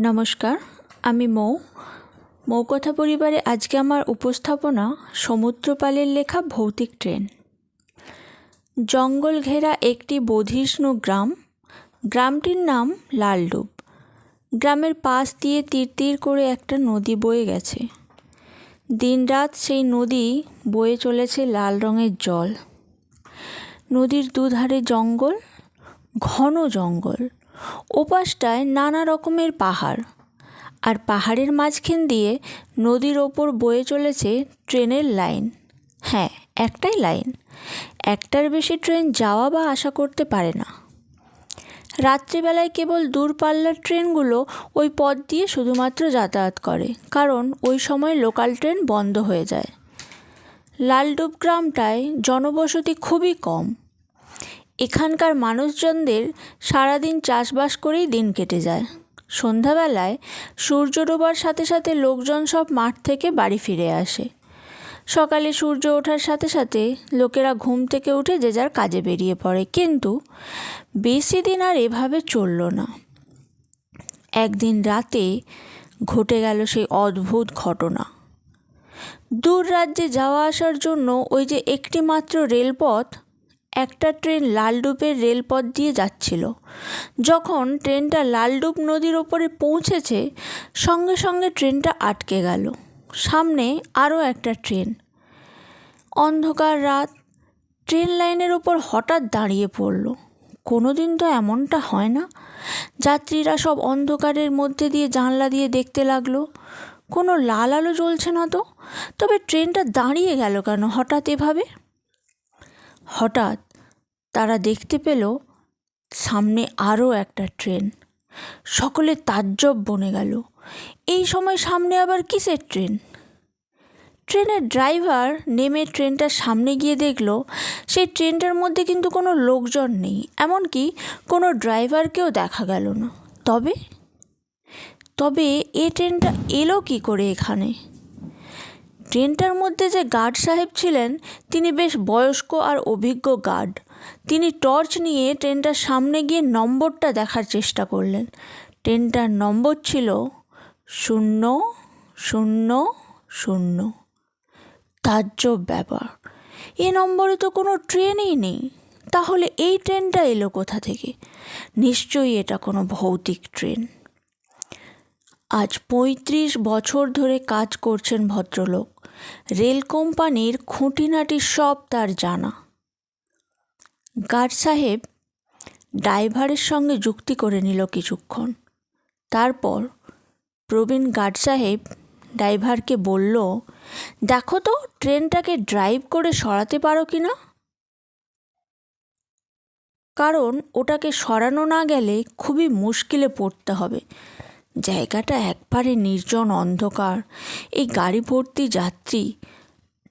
নমস্কার, আমি মৌ। মৌকথা পরিবারে আজকে আমার উপস্থাপনা সমুদ্রপালের লেখা ভৌতিক ট্রেন। জঙ্গল ঘেরা একটি বধিষ্ণু গ্রাম। গ্রামটির নাম লালডুব। গ্রামের পাশ দিয়ে তীর তীর করে একটা নদী বয়ে গেছে। দিনরাত সেই নদী বয়ে চলেছে লাল রঙের জল। নদীর দুধারে জঙ্গল, ঘন জঙ্গল। ওপাশটায় নানা রকমের পাহাড়। আর পাহাড়ের মাঝখান দিয়ে নদীর ওপর বয়ে চলেছে ট্রেনের লাইন। হ্যাঁ একটাই লাইন। একটার বেশি ট্রেন যাওয়া বা আশা করতে পারে না। রাত্রিবেলায় কেবল দূরপাল্লার ট্রেনগুলো ওই পথ দিয়ে শুধুমাত্র যাতায়াত করে, কারণ ওই সময় লোকাল ট্রেন বন্ধ হয়ে যায়। লালডুব গ্রামটায় জনবসতি খুবই কম। এখানকার মানুষজনদের সারাদিন চাষবাস করেই দিন কেটে যায়। সন্ধ্যাবেলায় সূর্য ডোবার সাথে সাথে লোকজন সব মাঠ থেকে বাড়ি ফিরে আসে। সকালে সূর্য ওঠার সাথে সাথে লোকেরা ঘুম থেকে উঠে যে যার কাজে বেরিয়ে পড়ে। কিন্তু বেশি দিন আর এভাবে চলল না। একদিন রাতে ঘটে গেল সেই অদ্ভুত ঘটনা। দূর রাজ্যে যাওয়া আসার জন্য ওই যে একটি মাত্র রেলপথ একটা ট্রেন লালডুবের রেলপথ দিয়ে যাচ্ছিল। যখন ট্রেনটা লালডুব নদীর ওপরে পৌঁছেছে, সঙ্গে সঙ্গে ট্রেনটা আটকে গেল। সামনে আরও একটা ট্রেন। অন্ধকার রাত, ট্রেন লাইনের ওপর হঠাৎ দাঁড়িয়ে পড়ল। কোনো দিন তো এমনটা হয় না। যাত্রীরা সব অন্ধকারের মধ্যে দিয়ে জানলা দিয়ে দেখতে লাগল। কোনো লাল আলো জ্বলছে না তো। তবে ট্রেনটা দাঁড়িয়ে গেল কেন হঠাৎ এভাবে? হঠাৎ তারা দেখতে পেল সামনে আরও একটা ট্রেন। সকলে তাজ্জব বনে গেল। এই সময় সামনে আবার কিসের ট্রেন? ট্রেনের ড্রাইভার নেমে ট্রেনটার সামনে গিয়ে দেখল সেই ট্রেনটার মধ্যে কিন্তু কোনো লোকজন নেই, এমনকি কোনো ড্রাইভারকেও দেখা গেল না। তবে? তবে এ ট্রেনটা এলো কি করে এখানে? ট্রেনটার মধ্যে যে গার্ড সাহেব ছিলেন, তিনি বেশ বয়স্ক আর অভিজ্ঞ গার্ড। তিনি টর্চ নিয়ে ট্রেনটার সামনে গিয়ে নম্বরটা দেখার চেষ্টা করলেন। ট্রেনটার নম্বর ছিল শূন্য শূন্য শূন্য। তাজ্জব ব্যাপার। এ নম্বরে তো কোনো ট্রেনই নেই। তাহলে এই ট্রেনটা এলো কোথা থেকে? নিশ্চয়ই এটা কোনো ভৌতিক ট্রেন। আজ পঁয়ত্রিশ বছর ধরে কাজ করছেন ভদ্রলোক। রেল কোম্পানির খুঁটিনাটি সব তার জানা। গার্ড সাহেব ড্রাইভারের সঙ্গে যুক্তি করে নিল কিছুক্ষণ। তারপর প্রবীণ গার্ড সাহেব ড্রাইভারকে বলল, দেখো তো, ট্রেনটাকে ড্রাইভ করে সরাতে পারো কি না? কারণ ওটাকে সরানো না গেলে খুবই মুশকিলে পড়তে হবে। জায়গাটা একবারে নির্জন অন্ধকার। এই গাড়ি ভর্তি যাত্রী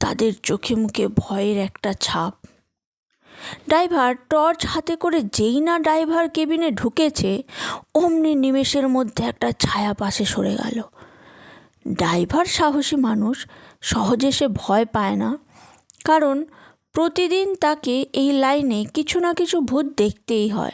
তাদের চোখে মুখে ভয়ের একটা ছাপ। ড্রাইভার টর্চ হাতে করে যেই না ড্রাইভার কেবিনে ঢুকেছে, অমনি নিমেষের মধ্যে একটা ছায়া পাশে সরে গেল। ড্রাইভার সাহসী মানুষ, সহজে সে ভয় পায় না। কারণ প্রতিদিন তাকে এই লাইনে কিছু না কিছু ভূত দেখতেই হয়।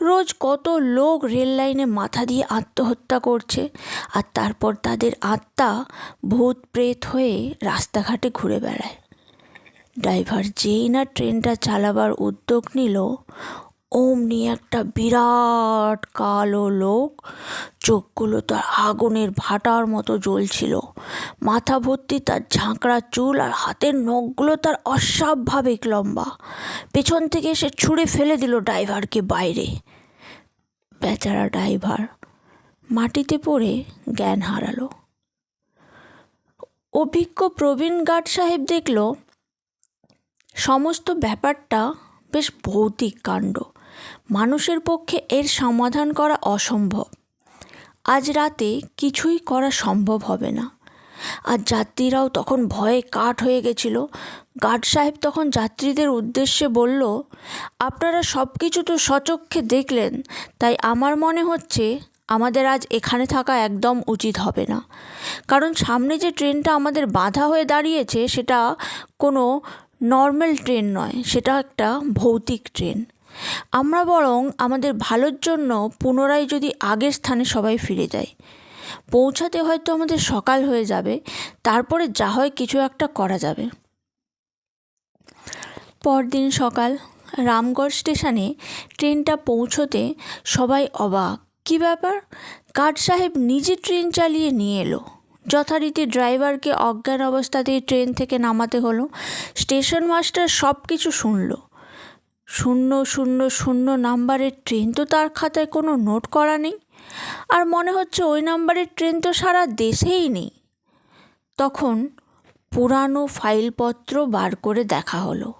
রোজ কত লোক রেল লাইনে মাথা দিয়ে আত্মহত্যা করছে আর তারপর তাদের আত্মা ভূত প্রেত হয়ে রাস্তাঘাটে ঘুরে বেড়ায়। ড্রাইভার যেই না ট্রেনটা চালাবার উদ্যোগ নিল অমনি একটা বিরাট কালো লোক চোখগুলো তার আগুনের ভাটার মতো জ্বলছিল। মাথা ভর্তি তার ঝাঁকড়া চুল আর হাতের নখগুলো তার অস্বাভাবিক লম্বা। পেছন থেকে এসে ছুঁড়ে ফেলে দিল ড্রাইভারকে বাইরে। বেচারা ড্রাইভার মাটিতে পড়ে জ্ঞান হারালো। অভিজ্ঞ প্রবীণ গার্ড সাহেব দেখল, সমস্ত ব্যাপারটা বেশ ভৌতিক কাণ্ড। মানুষের পক্ষে এর সমাধান করা অসম্ভব। আজ রাতে কিছুই করা সম্ভব হবে না। আর যাত্রীরাও তখন ভয়ে কাঠ হয়ে গেছিল। গার্ড সাহেব তখন যাত্রীদের উদ্দেশ্যে বলল, আপনারা সব কিছু তো সচক্ষে দেখলেন, তাই আমার মনে হচ্ছে আমাদের আজ এখানে থাকা একদম উচিত হবে না। কারণ সামনে যে ট্রেনটা আমাদের বাধা হয়ে দাঁড়িয়েছে, সেটা কোনো নর্মাল ট্রেন নয়, সেটা একটা ভৌতিক ট্রেন। আমরা বরং আমাদের ভালোর জন্য পুনরায় যদি আগের স্থানে সবাই ফিরে যাই। পৌঁছাতে হয়তো আমাদের সকাল হয়ে যাবে, তারপরে যা হয় কিছু একটা করা যাবে। পরদিন সকাল, রামগড় স্টেশনে ট্রেনটা পৌঁছোতে সবাই অবাক। কী ব্যাপার? কাঠ সাহেব নিজে ট্রেন চালিয়ে নিয়ে এলো। যথারীতি ড্রাইভারকে অজ্ঞান অবস্থাতেই ট্রেন থেকে নামাতে হলো। স্টেশন মাস্টার সব কিছু শুনল। শূন্য শূন্য শূন্য নাম্বারের ট্রেন তো তার খাতায় কোনো নোট করা নেই। আর মনে হচ্ছে ওই নাম্বারের ট্রেন তো সারা দেশেই নেই। তখন পুরানো ফাইলপত্র বার করে দেখা হলো।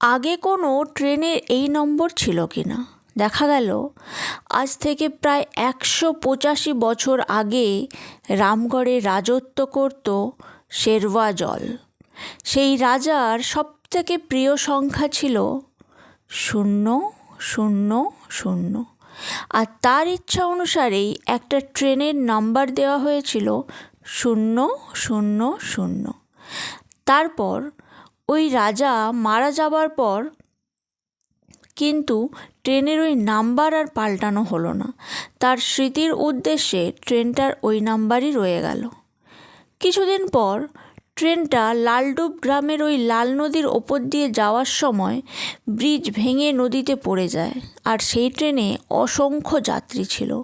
আগে কোনো ট্রেনের এই নম্বর ছিল কি না দেখা গেল, আজ থেকে প্রায় একশো পঁচাশি বছর আগে রামগড়ে রাজত্ব করত শেরওয়া জল সেই রাজার সবথেকে প্রিয় সংখ্যা ছিল শূন্য শূন্য শূন্য। আর তার ইচ্ছা অনুসারেই একটা ট্রেনের নাম্বার দেওয়া হয়েছিল শূন্য শূন্য শূন্য। তারপর ওই রাজা মারা যাবার পর কিন্তু ট্রেনের ওই নাম্বার আর পাল্টানো হলো না। তার স্মৃতির উদ্দেশ্যে ট্রেনটার ওই নাম্বারই রয়ে গেল। কিছুদিন পর ট্রেনটা লালডুব গ্রামের ওই লাল নদীর ওপর দিয়ে যাওয়ার সময় ব্রিজ ভেঙে নদীতে পড়ে যায়। আর সেই ট্রেনে অসংখ্য যাত্রী ছিল।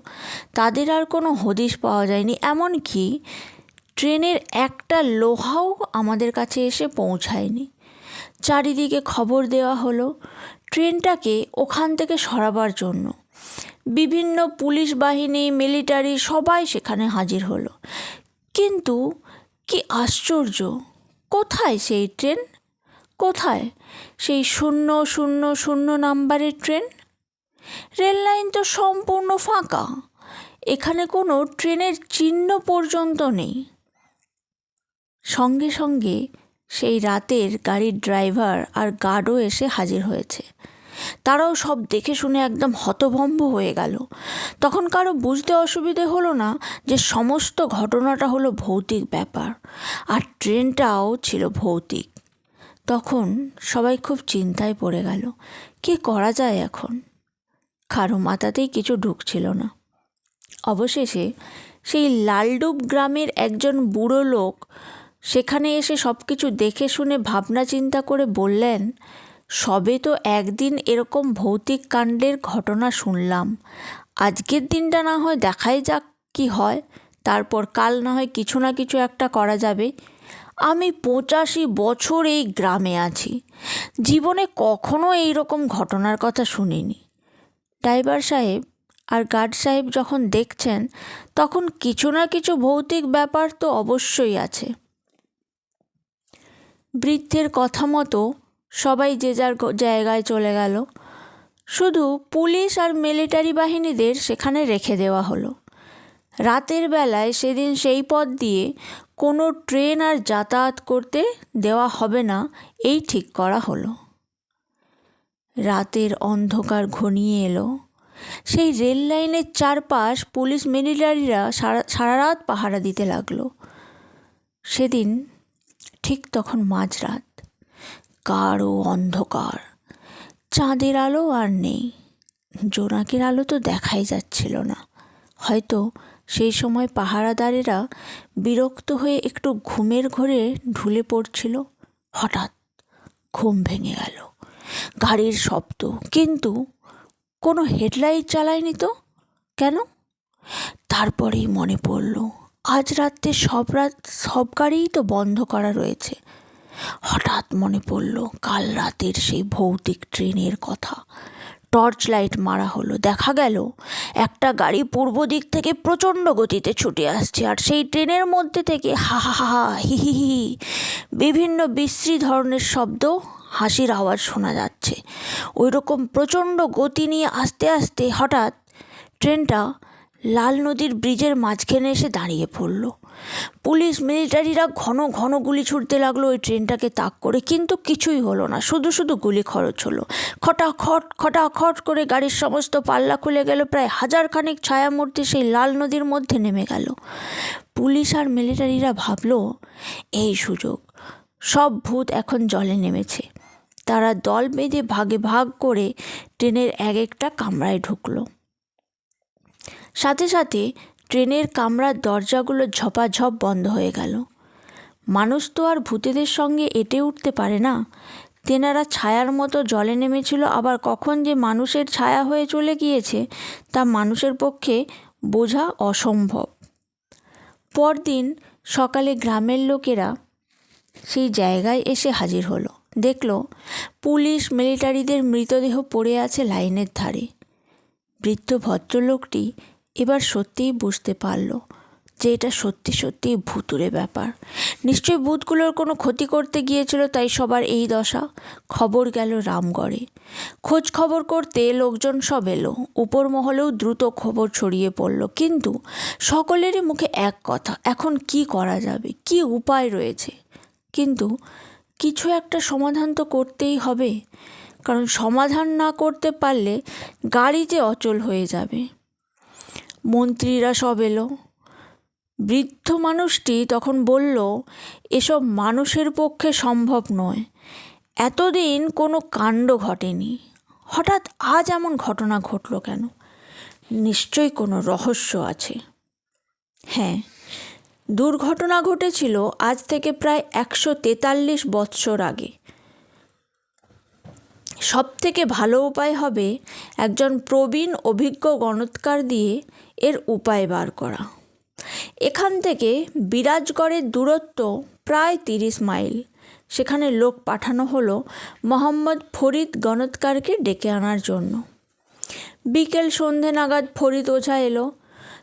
তাদের আর কোনো হদিশ পাওয়া যায়নি। এমনকি ট্রেনের একটা লোহাও আমাদের কাছে এসে পৌঁছায়নি। চারিদিকে খবর দেওয়া হলো ট্রেনটাকে ওখান থেকে সরাবার জন্য। বিভিন্ন পুলিশ বাহিনী, মিলিটারি সবাই সেখানে হাজির হলো। কিন্তু কি আশ্চর্য। কোথায় সেই ট্রেন? কোথায় সেই শূন্য শূন্য শূন্য নাম্বারের ট্রেন? রেল লাইন তো সম্পূর্ণ ফাঁকা। এখানে কোনো ট্রেনের চিহ্ন পর্যন্ত নেই। সঙ্গে সঙ্গে সেই রাতের গাড়ির ড্রাইভার আর গার্ডও এসে হাজির হয়েছে। তারাও সব দেখে শুনে একদম হতভম্ব হয়ে গেল। তখন কারও বুঝতে অসুবিধে হলো না যে সমস্ত ঘটনাটা হলো ভৌতিক ব্যাপার, আর ট্রেনটাও ছিল ভৌতিক। তখন সবাই খুব চিন্তায় পড়ে গেল, কি করা যায় এখন? কারও মাথাতেই কিছু ঢুকছিল না। অবশেষে সেই লালডুব গ্রামের একজন বুড়ো লোক সেখানে এসে সব কিছু দেখে শুনে ভাবনা চিন্তা করে বললেন সবে তো একদিন এরকম ভৌতিক কাণ্ডের ঘটনা শুনলাম। আজকের দিনটা না হয় দেখাই যাক কি হয়, তারপর কাল না হয় কিছু না কিছু একটা করা যাবে। আমি পঁচাশি বছর এই গ্রামে আছি। জীবনে কখনো এই রকম ঘটনার কথা শুনিনি। ড্রাইভার সাহেব আর গার্ড সাহেব যখন দেখছেন, তখন কিছু না কিছু ভৌতিক ব্যাপার তো অবশ্যই আছে। বৃদ্ধের কথা মতো সবাই যে যার জায়গায় চলে গেল। শুধু পুলিশ আর মিলিটারি বাহিনীদের সেখানে রেখে দেওয়া হলো। রাতের বেলায় সেদিন সেই পথ দিয়ে কোনো ট্রেন আর যাতায়াত করতে দেওয়া হবে না, এই ঠিক করা হলো। রাতের অন্ধকার ঘনিয়ে এলো। সেই রেল লাইনের চারপাশ পুলিশ মিলিটারিরা সারা সারা রাত পাহারা দিতে লাগল। সেদিন ঠিক তখন মাঝরাত। গাঢ় অন্ধকার। চাঁদের আলো আর নেই। জোনাকের আলো তো দেখাই যাচ্ছিল না। হয়তো সেই সময় পাহারাদারেরা বিরক্ত হয়ে একটু ঘুমের ঘরে ঢুলে পড়ছিল। হঠাৎ ঘুম ভেঙে গেল। গাড়ির শব্দ, কিন্তু কোনো হেডলাইট চালায়নি তো? কেন? তারপরেই মনে পড়ল, আজ রাত্রে সব রাত, সব গাড়িই তো বন্ধ করা রয়েছে। হঠাৎ মনে পড়ল কাল রাতের সেই ভৌতিক ট্রেনের কথা। টর্চ লাইট মারা হলো, দেখা গেল একটা গাড়ি পূর্ব দিক থেকে প্রচণ্ড গতিতে ছুটে আসছে আর সেই ট্রেনের মধ্যে থেকে হা হা হা হি হি হি বিভিন্ন বিশ্রী ধরনের শব্দ, হাসির আওয়াজ শোনা যাচ্ছে। ওই রকম প্রচণ্ড গতি নিয়ে আস্তে আস্তে হঠাৎ ট্রেনটা লাল নদীর ব্রিজের মাঝখানে এসে দাঁড়িয়ে পড়ল। পুলিশ মিলিটারিরা ঘন ঘন গুলি ছুটতে লাগল, ওই ট্রেনটাকে তাক করে, কিন্তু কিছুই হলো না। শুধু শুধু গুলি খরচ হলো। খটাখট খটাখট করে গাড়ির সমস্ত পাল্লা খুলে গেল, প্রায় হাজার খানিক ছায়ামূর্তি সেই লাল নদীর মধ্যে নেমে গেল। পুলিশ আর মিলিটারিরা ভাবলো, এই সুযোগ, সব ভূত এখন জলে নেমেছে। তারা দল বেঁধে ভাগে ভাগ করে ট্রেনের এক একটা কামরায় ঢুকলো। সাথে সাথে ট্রেনের কামরার দরজাগুলো ঝপাঝপ বন্ধ হয়ে গেল। মানুষ তো আর ভূতেদের সঙ্গে এঁটে উঠতে পারে না। তেনারা ছায়ার মতো জলে নেমেছিল, আবার কখন যে মানুষের ছায়া হয়ে চলে গিয়েছে তা মানুষের পক্ষে বোঝা অসম্ভব। পরদিন সকালে গ্রামের লোকেরা সেই জায়গায় এসে হাজির হলো। দেখল পুলিশ মিলিটারিদের মৃতদেহ পড়ে আছে লাইনের ধারে। বৃদ্ধ ভদ্রলোকটি এবার সত্যিই বুঝতে পারল যে এটা সত্যি সত্যিই ভুতুরে ব্যাপার। নিশ্চয়ই ভূতগুলোর কোনো ক্ষতি করতে গিয়েছিল তাই সবার এই দশা। খবর গেল রামগড়ে। খোঁজ খবর করতে লোকজন সব এলো। উপর মহলেও দ্রুত খবর ছড়িয়ে পড়ল। কিন্তু সকলেরই মুখে এক কথা, এখন কি করা যাবে? কি উপায় রয়েছে? কিন্তু কিছু একটা সমাধান তো করতেই হবে। কারণ সমাধান না করতে পারলে গাড়ি যে অচল হয়ে যাবে। মন্ত্রীরা সব এলো। বৃদ্ধ মানুষটি তখন বলল, এসব মানুষের পক্ষে সম্ভব নয়। এতদিন কোনো কাণ্ড ঘটেনি। হঠাৎ আজ এমন ঘটনা ঘটল কেন? নিশ্চয়ই কোনো রহস্য আছে। হ্যাঁ দুর্ঘটনা ঘটেছিল আজ থেকে প্রায় একশো তেতাল্লিশ বৎসর আগে। সব থেকে ভালো উপায় হবে একজন প্রবীণ অভিজ্ঞ গণৎকার দিয়ে এর উপায় বার করা। এখান থেকে বিরাজগড়ের দূরত্ব প্রায় তিরিশ মাইল। সেখানে লোক পাঠানো হলো মোহাম্মদ ফরিদ গণৎকারকে ডেকে আনার জন্য। বিকেল সন্ধে নাগাদ ফরিদ ওঝা এলো।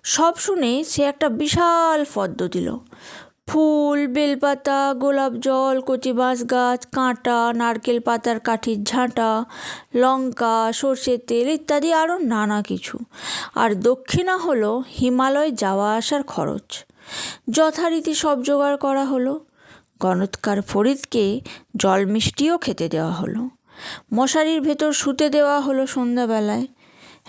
সব শুনে সে একটা বিশাল ফদ্দ দিল। ফুল, বেলপাতা, গোলাপ জল, কচি বাঁশ গাছ, কাঁটা, নারকেল পাতার কাঠির ঝাঁটা, লঙ্কা সর্ষের তেল ইত্যাদি আরও নানা কিছু। আর দক্ষিণা হলো হিমালয় যাওয়া আসার খরচ। যথারীতি সব জোগাড় করা হলো। গণৎকার ফরিদকে জল মিষ্টিও খেতে দেওয়া হলো। মশারির ভেতর শুতে দেওয়া হলো সন্ধ্যাবেলায়।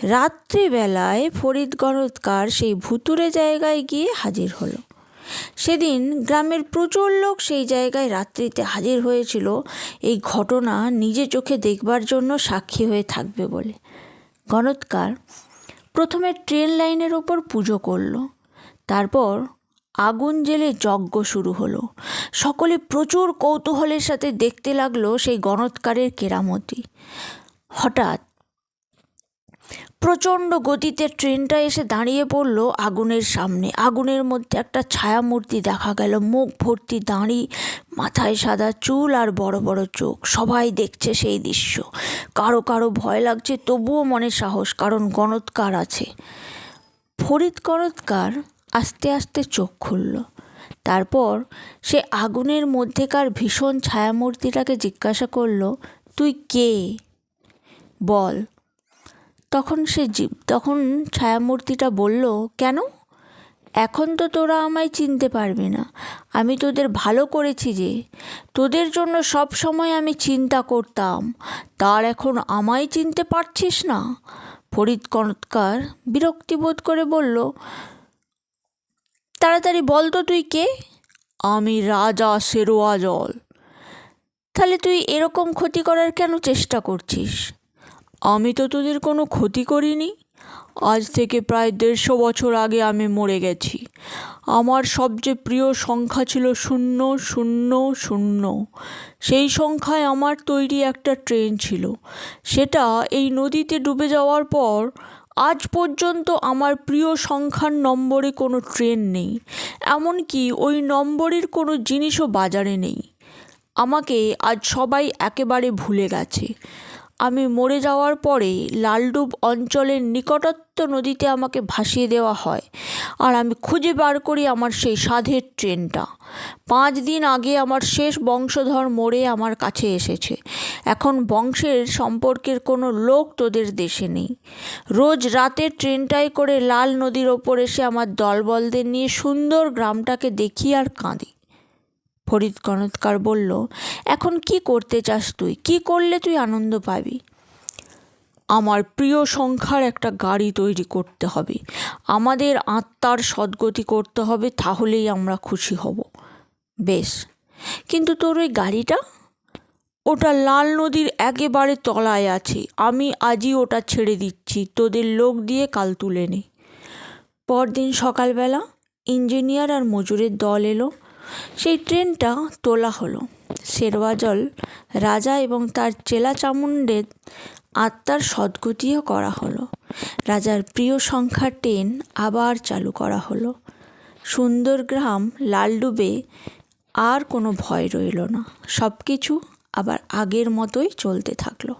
রাত্রিবেলায় ফরিদ গণৎকার সেই ভুতুরে জায়গায় গিয়ে হাজির হলো। সেদিন গ্রামের প্রচুর লোক সেই জায়গায় রাত্রিতে হাজির হয়েছিল। এই ঘটনা নিজে চোখে দেখবার জন্য সাক্ষী হয়ে থাকবে বলে। গণৎকার প্রথমে ট্রেন লাইনের ওপর পুজো করল। তারপর আগুন জেলে যজ্ঞ শুরু হলো। সকলে প্রচুর কৌতূহলের সাথে দেখতে লাগল সেই গণৎকারের কেরামতি। হঠাৎ প্রচণ্ড গতিতে ট্রেনটা এসে দাঁড়িয়ে পড়ল আগুনের সামনে। আগুনের মধ্যে একটা ছায়ামূর্তি দেখা গেল। মুখ ভর্তি দাঁড়ি, মাথায় সাদা চুল আর বড় বড় চোখ। সবাই দেখছে সেই দৃশ্য। কারও কারও ভয় লাগছে, তবুও মনে সাহস, কারণ গণৎকার আছে। ফরিদ গণৎকার আস্তে আস্তে চোখ খুলল। তারপর সে আগুনের মধ্যেকার ভীষণ ছায়ামূর্তিটাকে জিজ্ঞাসা করল, তুই কে? বল। তখন সে জীব, তখন ছায়ামূর্তিটা বলল, কেন? এখন তো তোরা আমায় চিনতে পারবি না। আমি তোদের ভালো করেছি যে, তোদের জন্য সব সময় আমি চিন্তা করতাম। তার এখন আমায় চিনতে পারছিস না? ফরিদ কনৎকার বিরক্তিবোধ করে বলল, তাড়াতাড়ি বল তো তুই কে? আমি রাজা সেরোয়া জল তাহলে তুই এরকম ক্ষতি করার কেন চেষ্টা করছিস? আমি তো তোদের কোনো ক্ষতি করিনি। আজ থেকে প্রায় দেড়শো বছর আগে আমি মরে গেছি। আমার সবচেয়ে প্রিয় সংখ্যা ছিল শূন্য শূন্য শূন্য। সেই সংখ্যায় আমার তৈরি একটা ট্রেন ছিল। সেটা এই নদীতে ডুবে যাওয়ার পর আজ পর্যন্ত আমার প্রিয় সংখ্যার নম্বরে কোনো ট্রেন নেই। এমনকি ওই নম্বরের কোনো জিনিসও বাজারে নেই। আমাকে আজ সবাই একেবারে ভুলে গেছে। আমি মরে যাওয়ার পরে লালডুব অঞ্চলের নিকটত্ব নদীতে আমাকে ভাসিয়ে দেওয়া হয় আর আমি খুঁজে বার করি আমার সেই সাধের ট্রেনটা। পাঁচ দিন আগে আমার শেষ বংশধর মরে আমার কাছে এসেছে। এখন বংশের সম্পর্কের কোনো লোক তোদের দেশে নেই। রোজ রাতে ট্রেনটাই করে লাল নদীর ওপর এসে আমার দলবলদের নিয়ে সুন্দর গ্রামটাকে দেখি আর কাঁদি। ফরিদ কনৎকার বলল, এখন কি করতে চাস তুই? কি করলে তুই আনন্দ পাবি? আমার প্রিয় সংখ্যার একটা গাড়ি তৈরি করতে হবে। আমাদের আত্মার সদ্গতি করতে হবে, তাহলেই আমরা খুশি হব। বেশ, কিন্তু তোর ওই গাড়িটা? ওটা লাল নদীর একেবারে তলায় আছে। আমি আজই ওটা ছেড়ে দিচ্ছি। তোদের লোক দিয়ে কাল তুলে নে। পরদিন সকালবেলা ইঞ্জিনিয়ার আর মজুরের দল এলো। সেই ট্রেনটা তোলা হলো। শেরওয়াজল রাজা এবং তার চেলা চামুণ্ডের আত্মার সদ্গতিও করা হলো। রাজার প্রিয় সংখ্যা ট্রেন আবার চালু করা হলো। সুন্দর গ্রাম লালডুবে আর কোনো ভয় রইল না। সব কিছু আবার আগের মতোই চলতে থাকল।